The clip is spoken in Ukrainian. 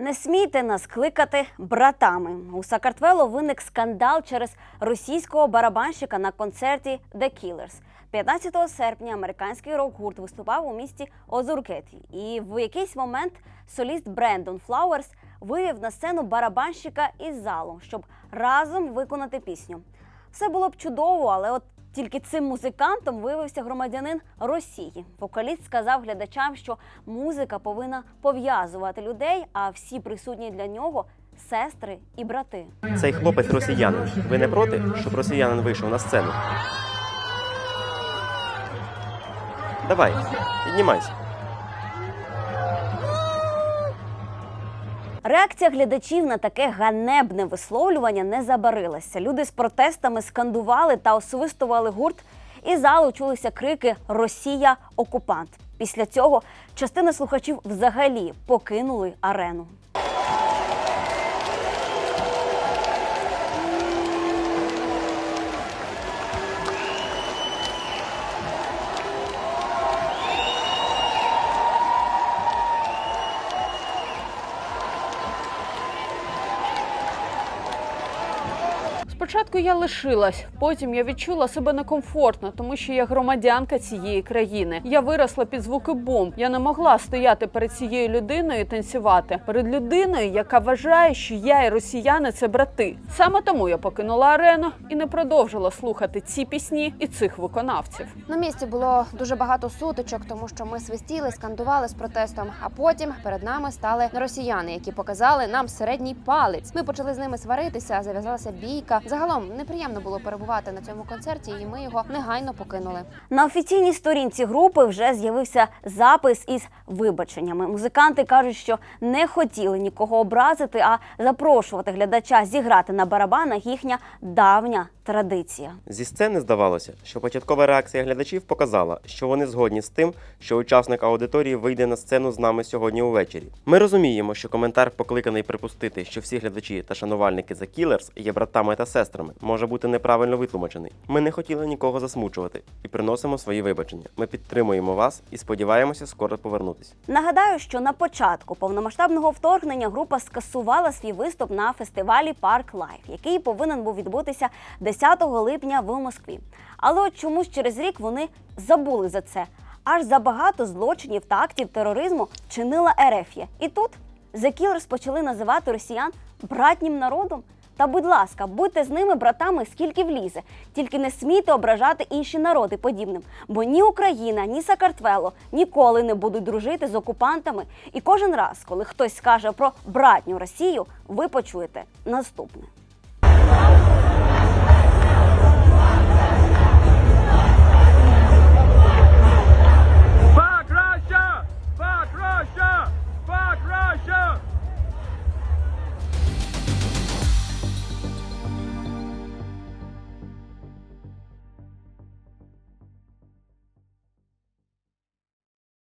Не смійте нас кликати братами. У Сакартвело виник скандал через російського барабанщика на концерті The Killers. 15 серпня американський рок-гурт виступав у місті Озуркеті. І в якийсь момент соліст Брендон Флауерс вивів на сцену барабанщика із залу, щоб разом виконати пісню. Все було б чудово, але от тільки цим музикантом виявився громадянин Росії. Вокаліст сказав глядачам, що музика повинна пов'язувати людей, а всі присутні для нього сестри і брати. Цей хлопець росіянин. Ви не проти, щоб росіянин вийшов на сцену? Давай, піднімайся. Реакція глядачів на таке ганебне висловлювання не забарилася. Люди з протестами скандували та освистували гурт, і залу чулися крики Росія окупант. Після цього частина слухачів взагалі покинули арену. Спочатку я лишилась, потім я відчула себе некомфортно, тому що я громадянка цієї країни. Я виросла під звуки бомб. Я не могла стояти перед цією людиною і танцювати перед людиною, яка вважає, що я і росіяни це брати. Саме тому я покинула арену і не продовжила слухати ці пісні і цих виконавців. На місці було дуже багато сутичок, тому що ми свистіли, скандували з протестом. А потім перед нами стали росіяни, які показали нам середній палець. Ми почали з ними сваритися, зав'язалася бійка. Загалом неприємно було перебувати на цьому концерті, і ми його негайно покинули. На офіційній сторінці групи вже з'явився запис із вибаченнями. Музиканти кажуть, що не хотіли нікого образити, а запрошувати глядача зіграти на барабанах їхня давня традиція. Зі сцени здавалося, що початкова реакція глядачів показала, що вони згодні з тим, що учасник аудиторії вийде на сцену з нами сьогодні увечері. Ми розуміємо, що коментар, покликаний припустити, що всі глядачі та шанувальники The Killers є братами та сестрами, може бути неправильно витлумачений. Ми не хотіли нікого засмучувати і приносимо свої вибачення. Ми підтримуємо вас і сподіваємося скоро повернутися. Нагадаю, що на початку повномасштабного вторгнення група скасувала свій виступ на фестивалі Парк Лайф, який повинен був відбутися 10 липня в Москві. Але от чомусь через рік вони забули за це. Аж забагато злочинів та актів тероризму чинила Ерефія. І тут The Killers почали називати росіян братнім народом. Та, будь ласка, будьте з ними братами, скільки влізе. Тільки не смійте ображати інші народи подібним. Бо ні Україна, ні Сакартвело ніколи не будуть дружити з окупантами. І кожен раз, коли хтось скаже про братню Росію, ви почуєте наступне.